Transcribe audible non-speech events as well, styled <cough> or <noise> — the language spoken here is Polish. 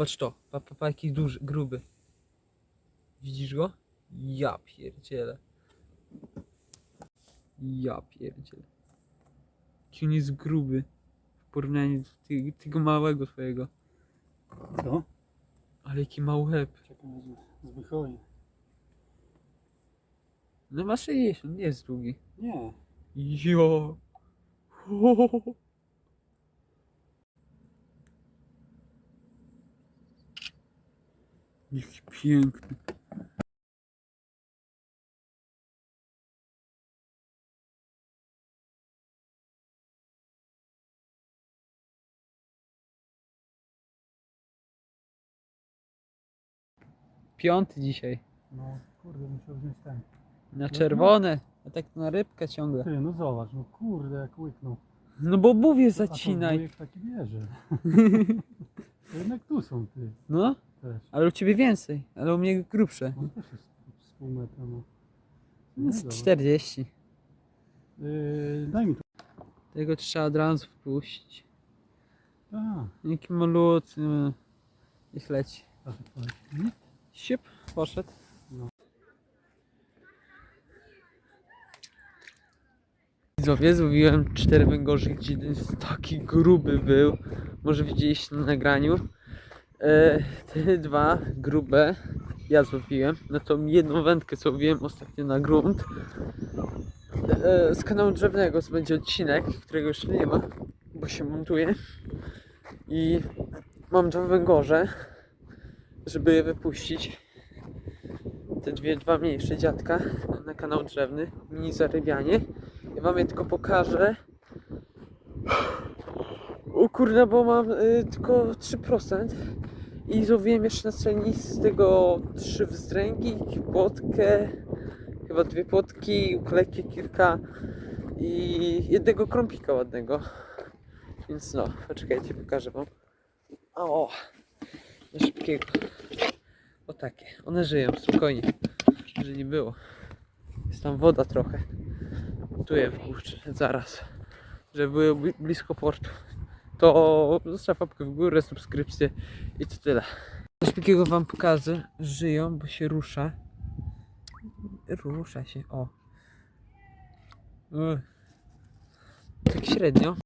Patrz to, pa, pa, pa jaki duży, gruby. Widzisz go? Ja pierdzielę. Ja pierdzielę. Jaki on jest gruby. W porównaniu do ty, tego małego twojego. Co? Ale jaki ma łeb. Czekaj, z wychodzi. No ma 60, nie jest długi. Nie. Jo. <laughs> Jaki piękny. Piąty dzisiaj. No kurde, musiał wziąć ten. Na czerwone. A tak na rybkę ciągle. Ty, no zobacz, no kurde, jak łyknął. No bo mówię A to zacinaj. wujek taki bierze. <laughs> To Jednak tu są ty No, też. ale u ciebie więcej, ale u mnie grubsze. On też jest z pół metra, no. No, z dobra. 40. Yy, daj mi tu. Tego trzeba od razu wpuścić. A, Jaki malutki. no. Niech leci. tak? Siup, poszedł. No. Widzowie, złowiłem cztery węgorze, gdzie jeden jest taki gruby był. Może widzieliście na nagraniu. E, te dwa grube ja złowiłem. Na tą jedną wędkę co łowiłem ostatnio na grunt. E, z kanału drzewnego co będzie odcinek, którego jeszcze nie ma, bo się montuje. I mam dwa węgorze, żeby je wypuścić. Te dwie, dwa mniejsze dziadka na kanał drzewny, mini zarybianie. Ja wam je tylko pokażę. O kurde, bo mam y, tylko 3% i złowiłem jeszcze na strzeli z tego trzy wzdręgi, płotkę, chyba dwie płotki, uklejki kilka i jednego krąpika ładnego. Więc no, poczekajcie, pokażę wam. O, na szybkiego. O takie, one żyją, spokojnie, że nie było. Jest tam woda trochę. Montuję w górze, zaraz, żeby były bli- blisko portu. To zostaw łapkę w górę, subskrypcję i to tyle. Coś takiego wam pokażę. Żyją, bo się rusza. Rusza się, o. Tak średnio.